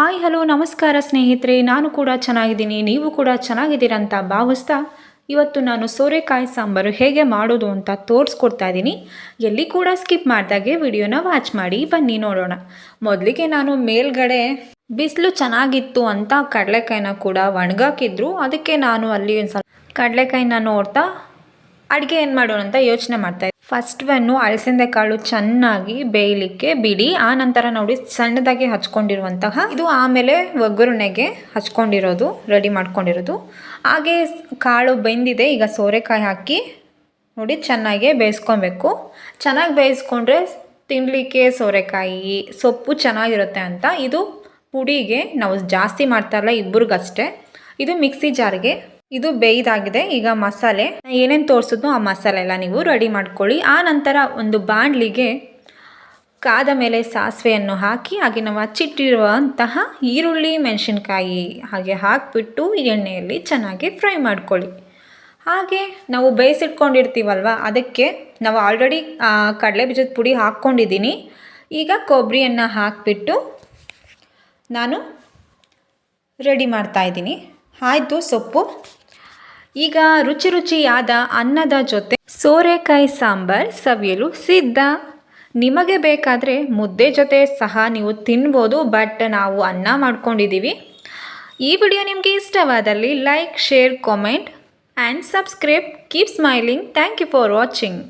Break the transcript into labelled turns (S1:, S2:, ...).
S1: Hi, hello, ನಮಸ್ಕಾರ ಸ್ನೇಹಿತರೆ. ನಾನು ಕೂಡ ಚೆನ್ನಾಗಿದ್ದೀನಿ. ನೀವು ಕೂಡ ಚೆನ್ನಾಗಿದ್ದೀರಂತ ಭಾವಿಸ್ತಾ ಇವತ್ತು ನಾನು ಸೋರೆಕಾಯಿ ಸಾಂಬಾರು ಹೇಗೆ ಮಾಡೋದು ಅಂತ ತೋರಿಸ್ಕೊಡ್ತಾ ಇದ್ದೀನಿ. ಎಲ್ಲಿ ಕೂಡ ಸ್ಕಿಪ್ ಮಾಡಿದಾಗೆ ವಿಡಿಯೋನ ವಾಚ್ ಮಾಡಿ, ಬನ್ನಿ ನೋಡೋಣ. ಮೊದಲಿಗೆ ನಾನು ಮೇಲ್ಗಡೆ ಬಿಸಿಲು ಚೆನ್ನಾಗಿತ್ತು ಅಂತ ಕಡಲೆಕಾಯಿನ ಕೂಡ ಒಣಗಾಕಿದ್ರು. ಅದಕ್ಕೆ ನಾನು ಅಲ್ಲಿ ಒಂದು ಸ್ವಲ್ಪ ಕಡಲೆಕಾಯಿನ ನೋಡ್ತಾ ಅಡುಗೆ ಏನು ಮಾಡೋಣ ಅಂತ ಯೋಚನೆ ಮಾಡ್ತಾ ಫಸ್ಟ್ ಒನ್ನು ಅಲಸಂದೆ ಕಾಳು ಚೆನ್ನಾಗಿ ಬೇಯಲಿಕ್ಕೆ ಬಿಡಿ. ಆ ನಂತರ ನೋಡಿ ಸಣ್ಣದಾಗಿ ಹಚ್ಕೊಂಡಿರುವಂತಹ, ಇದು ಆಮೇಲೆ ಒಗ್ಗರಣೆಗೆ ಹಚ್ಕೊಂಡಿರೋದು ರೆಡಿ ಮಾಡ್ಕೊಂಡಿರೋದು. ಹಾಗೆ ಕಾಳು ಬೆಂದಿದೆ, ಈಗ ಸೋರೆಕಾಯಿ ಹಾಕಿ ನೋಡಿ ಚೆನ್ನಾಗಿ ಬೇಯಿಸ್ಕೊಬೇಕು. ಚೆನ್ನಾಗಿ ಬೇಯಿಸ್ಕೊಂಡ್ರೆ ತಿನ್ನಲಿಕ್ಕೆ ಸೋರೆಕಾಯಿ, ಸೊಪ್ಪು ಚೆನ್ನಾಗಿರುತ್ತೆ ಅಂತ. ಇದು ಪುಡಿಗೆ ನಾವು ಜಾಸ್ತಿ ಮಾಡ್ತಾರಲ್ಲ ಇಬ್ಬರಿಗಷ್ಟೇ. ಇದು ಮಿಕ್ಸಿ ಜಾರ್ಗೆ ಇದು ಬೇಯ್ದಾಗಿದೆ. ಈಗ ಮಸಾಲೆ. ಏನೇನು ತೋರಿಸಿದ್ನೋ ಆ ಮಸಾಲೆ ಎಲ್ಲ ನೀವು ರೆಡಿ ಮಾಡ್ಕೊಳ್ಳಿ. ಆ ನಂತರ ಒಂದು ಬಾಣಲಿಗೆ ಕಾದ ಮೇಲೆ ಸಾಸಿವೆಯನ್ನು ಹಾಕಿ, ಹಾಗೆ ನಾವು ಹಚ್ಚಿಟ್ಟಿರುವಂತಹ ಈರುಳ್ಳಿ, ಮೆಣಸಿನ್ಕಾಯಿ ಹಾಗೆ ಹಾಕಿಬಿಟ್ಟು ಎಣ್ಣೆಯಲ್ಲಿ ಚೆನ್ನಾಗಿ ಫ್ರೈ ಮಾಡ್ಕೊಳ್ಳಿ. ಹಾಗೆ ನಾವು ಬೇಯಿಸಿಟ್ಕೊಂಡಿರ್ತೀವಲ್ವ, ಅದಕ್ಕೆ ನಾವು ಆಲ್ರೆಡಿ ಕಡಲೆ ಬೀಜದ ಪುಡಿ ಹಾಕ್ಕೊಂಡಿದ್ದೀನಿ. ಈಗ ಕೊಬ್ಬರಿಯನ್ನು ಹಾಕಿಬಿಟ್ಟು ನಾನು ರೆಡಿ ಮಾಡ್ತಾ ಇದ್ದೀನಿ. ಆಯಿತು ಸೊಪ್ಪು. ಈಗ ರುಚಿ ರುಚಿಯಾದ ಅನ್ನದ ಜೊತೆ ಸೋರೆಕಾಯಿ ಸಾಂಬಾರ್ ಸವಿಯಲು ಸಿದ್ಧ. ನಿಮಗೆ ಬೇಕಾದರೆ ಮುದ್ದೆ ಜೊತೆ ಸಹ ನೀವು ತಿನ್ಬೋದು, ಬಟ್ ನಾವು ಅನ್ನ ಮಾಡ್ಕೊಂಡಿದ್ದೀವಿ. ಈ ವಿಡಿಯೋ ನಿಮಗೆ ಇಷ್ಟವಾದಲ್ಲಿ like, share, comment and subscribe. Keep smiling. Thank you for watching.